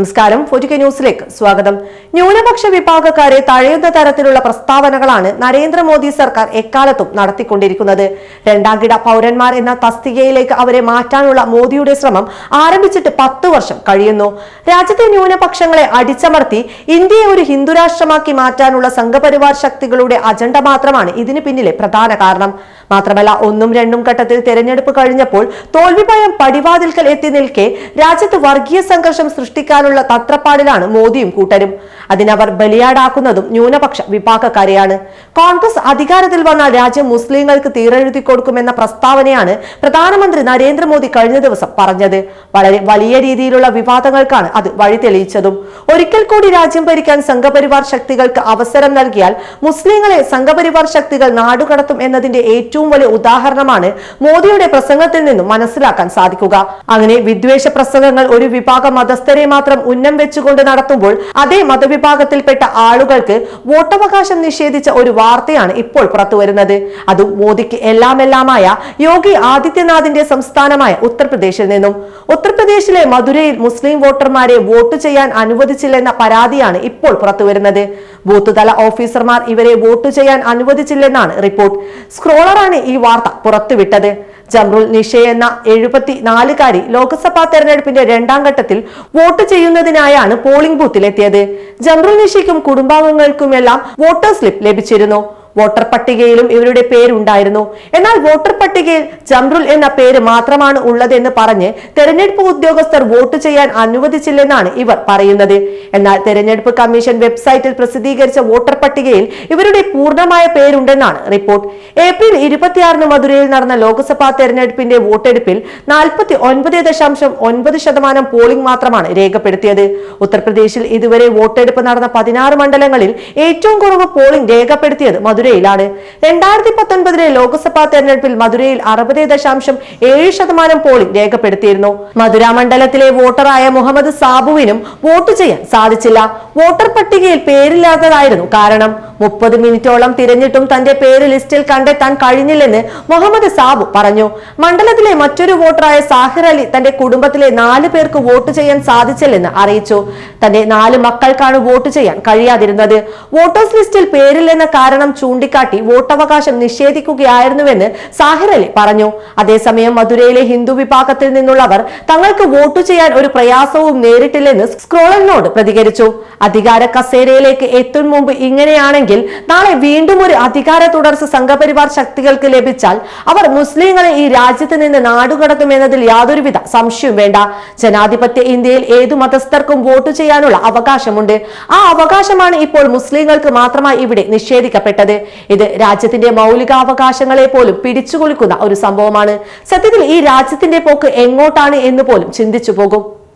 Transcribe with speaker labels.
Speaker 1: നമസ്കാരം. ഫോർട്ടിക്ക ന്യൂസിലേക്ക് സ്വാഗതം. ന്യൂനപക്ഷ വിഭാഗക്കാരെ തഴയുന്ന തരത്തിലുള്ള പ്രസ്താവനകളാണ് നരേന്ദ്രമോദി സർക്കാർ എക്കാലത്തും നടത്തിക്കൊണ്ടിരിക്കുന്നത്. രണ്ടാംകിട പൗരന്മാർ എന്ന തസ്തികയിലേക്ക് അവരെ മാറ്റാനുള്ള മോദിയുടെ ശ്രമം ആരംഭിച്ചിട്ട് പത്ത് വർഷം കഴിയുന്നു. രാജ്യത്തെ ന്യൂനപക്ഷങ്ങളെ അടിച്ചമർത്തി ഇന്ത്യയെ ഒരു ഹിന്ദുരാഷ്ട്രമാക്കി മാറ്റാനുള്ള സംഘപരിവാർ ശക്തികളുടെ അജണ്ട മാത്രമാണ് ഇതിന് പിന്നിലെ പ്രധാന കാരണം. മാത്രമല്ല ഒന്നും രണ്ടും ഘട്ടത്തിൽ തെരഞ്ഞെടുപ്പ് കഴിഞ്ഞപ്പോൾ തോൽവി ഭയം പടിവാതിൽക്കൽ എത്തി നിൽക്കെ രാജ്യത്ത് വർഗീയ സംഘർഷം സൃഷ്ടിക്കാനുള്ള തത്രപ്പാടിലാണ് മോദിയും കൂട്ടരും. അതിനവർ ബലിയാടാക്കുന്നതും ന്യൂനപക്ഷ വിഭാഗക്കാരെയാണ്. കോൺഗ്രസ് അധികാരത്തിൽ വന്നാൽ രാജ്യം മുസ്ലിങ്ങൾക്ക് തീരെഴുതി കൊടുക്കുമെന്ന പ്രസ്താവനയാണ് പ്രധാനമന്ത്രി നരേന്ദ്രമോദി കഴിഞ്ഞ ദിവസം പറഞ്ഞത്. വളരെ വലിയ രീതിയിലുള്ള വിവാദങ്ങൾക്കാണ് അത് വഴി തെളിയിച്ചതും ഒരിക്കൽ കൂടി രാജ്യം ഭരിക്കാൻ സംഘപരിവാർ ശക്തികൾക്ക് അവസരം നൽകിയാൽ മുസ്ലിങ്ങളെ സംഘപരിവാർ ശക്തികൾ നാടുകടത്തും എന്നതിന്റെ ഏറ്റവും വലിയ ഉദാഹരണമാണ് മോദിയുടെ പ്രസംഗത്തിൽ നിന്നും മനസ്സിലാക്കാൻ സാധിക്കുക. അങ്ങനെ വിദ്വേഷ പ്രസംഗങ്ങൾ ഒരു വിഭാഗം മതസ്ഥരെ മാത്രം ഉന്നം വെച്ചുകൊണ്ട് നടത്തുമ്പോൾ അതേ മതവിഭാഗത്തിൽപ്പെട്ട ആളുകൾക്ക് വോട്ടവകാശം നിഷേധിച്ച ഒരു വാർത്തയാണ് ഇപ്പോൾ പുറത്തുവരുന്നത്. അതും മോദിക്ക് എല്ലാമെല്ലാമായ യോഗി ആദിത്യനാഥിന്റെ സംസ്ഥാനമായ ഉത്തർപ്രദേശിൽ നിന്നും. ഉത്തർപ്രദേശിലെ മധുരയിൽ മുസ്ലിം വോട്ടർമാരെ വോട്ട് ചെയ്യാൻ അനുവദിച്ചില്ലെന്ന പരാതിയാണ് ഇപ്പോൾ പുറത്തുവരുന്നത്. ബൂത്ത് തല ഓഫീസർമാർ ഇവരെ വോട്ട് ചെയ്യാൻ അനുവദിച്ചില്ലെന്നാണ് റിപ്പോർട്ട്. സ്ക്രോളറാണ് ഈ വാർത്ത പുറത്തുവിട്ടത്. ജംറുൽ നിഷ എന്ന എഴുപത്തി നാലുകാരി ലോക്സഭാ തെരഞ്ഞെടുപ്പിന്റെ രണ്ടാം ഘട്ടത്തിൽ വോട്ട് ചെയ്യുന്നതിനായാണ് പോളിംഗ് ബൂത്തിലെത്തിയത്. ജംറുൽ നിഷയ്ക്കും കുടുംബാംഗങ്ങൾക്കുമെല്ലാം വോട്ടർ സ്ലിപ്പ് ലഭിച്ചിരുന്നു. വോട്ടർ പട്ടികയിലും ഇവരുടെ പേരുണ്ടായിരുന്നു. എന്നാൽ വോട്ടർ പട്ടികയിൽ ജംറുൽ എന്ന പേര് മാത്രമാണ് ഉള്ളതെന്ന് പറഞ്ഞ് തെരഞ്ഞെടുപ്പ് ഉദ്യോഗസ്ഥർ വോട്ട് ചെയ്യാൻ അനുവദിച്ചില്ലെന്നാണ് ഇവർ പറയുന്നത്. എന്നാൽ തെരഞ്ഞെടുപ്പ് കമ്മീഷൻ വെബ്സൈറ്റിൽ പ്രസിദ്ധീകരിച്ച വോട്ടർ പട്ടികയിൽ ഇവരുടെ പൂർണമായ പേരുണ്ടെന്നാണ് റിപ്പോർട്ട്. ഏപ്രിൽ ഇരുപത്തിയാറിന് മധുരയിൽ നടന്ന ലോക്സഭാ തെരഞ്ഞെടുപ്പിന്റെ വോട്ടെടുപ്പിൽ നാൽപ്പത്തി ഒൻപത് ദശാംശം ഒൻപത് ശതമാനം പോളിംഗ് മാത്രമാണ് രേഖപ്പെടുത്തിയത്. ഉത്തർപ്രദേശിൽ ഇതുവരെ വോട്ടെടുപ്പ് നടന്ന പതിനാറ് മണ്ഡലങ്ങളിൽ ഏറ്റവും കുറവ് പോളിംഗ് രേഖപ്പെടുത്തിയത് മധുരയിലാണ് രണ്ടായിരത്തി പത്തൊൻപതിലെ ലോക്സഭാ തെരഞ്ഞെടുപ്പിൽ മധുരയിൽ അറുപത് ദശാംശം ഏഴ് ശതമാനം പോളിംഗ് രേഖപ്പെടുത്തിയിരുന്നു. മധുര മണ്ഡലത്തിലെ വോട്ടറായ മുഹമ്മദ് സാബുവിനും വോട്ട് ചെയ്യാൻ സാധിച്ചില്ല. വോട്ടർ പട്ടികയിൽ പേരില്ലാത്തതായിരുന്നു കാരണം. മുപ്പത് മിനിറ്റോളം തിരഞ്ഞിട്ടും തന്റെ പേര് ലിസ്റ്റിൽ കണ്ടെത്താൻ കഴിഞ്ഞില്ലെന്ന് മുഹമ്മദ് സാബു പറഞ്ഞു. മണ്ഡലത്തിലെ മറ്റൊരു വോട്ടറായ സാഹിർ അലി തന്റെ കുടുംബത്തിലെ നാല് പേർക്ക് വോട്ട് ചെയ്യാൻ സാധിച്ചില്ലെന്ന് അറിയിച്ചു. തന്റെ നാല് മക്കൾക്കാണ് വോട്ട് ചെയ്യാൻ കഴിയാതിരുന്നത്. വോട്ടേഴ്സ് ലിസ്റ്റിൽ പേരില്ലെന്ന കാരണം ചൂണ്ടിക്കാട്ടി വോട്ടവകാശം നിഷേധിക്കുകയായിരുന്നുവെന്ന് സാഹിർ അലി പറഞ്ഞു. അതേസമയം മധുരയിലെ ഹിന്ദു വിഭാഗത്തിൽ നിന്നുള്ളവർ തങ്ങൾക്ക് വോട്ട് ചെയ്യാൻ ഒരു പ്രയാസവും നേരിട്ടില്ലെന്ന് സ്ക്രോളിനോട് പ്രതികരിച്ചു. അധികാര കസേരയിലേക്ക് എത്തും മുമ്പ് ഇങ്ങനെയാണെങ്കിൽ നാളെ വീണ്ടും ഒരു അധികാര തുടർച്ച സംഘപരിവാർ ശക്തികൾക്ക് ലഭിച്ചാൽ അവർ മുസ്ലിങ്ങളെ ഈ രാജ്യത്ത് നിന്ന് നാടുകടത്തുമെന്നതിൽ യാതൊരുവിധ സംശയവും വേണ്ട. ജനാധിപത്യ ഇന്ത്യയിൽ ഏതു മതസ്ഥർക്കും വോട്ട് ചെയ്യാനുള്ള അവകാശമുണ്ട്. ആ അവകാശമാണ് ഇപ്പോൾ മുസ്ലിങ്ങൾക്ക് മാത്രമായി ഇവിടെ നിഷേധിക്കപ്പെട്ടത്. ഇത് രാജ്യത്തിന്റെ മൗലികാവകാശങ്ങളെ പോലും പിടിച്ചുകൊടുക്കുന്ന ഒരു സംഭവമാണ്. സത്യത്തിൽ ഈ രാജ്യത്തിന്റെ പോക്ക് എങ്ങോട്ടാണ് എന്ന് പോലും ചിന്തിച്ചു പോകും.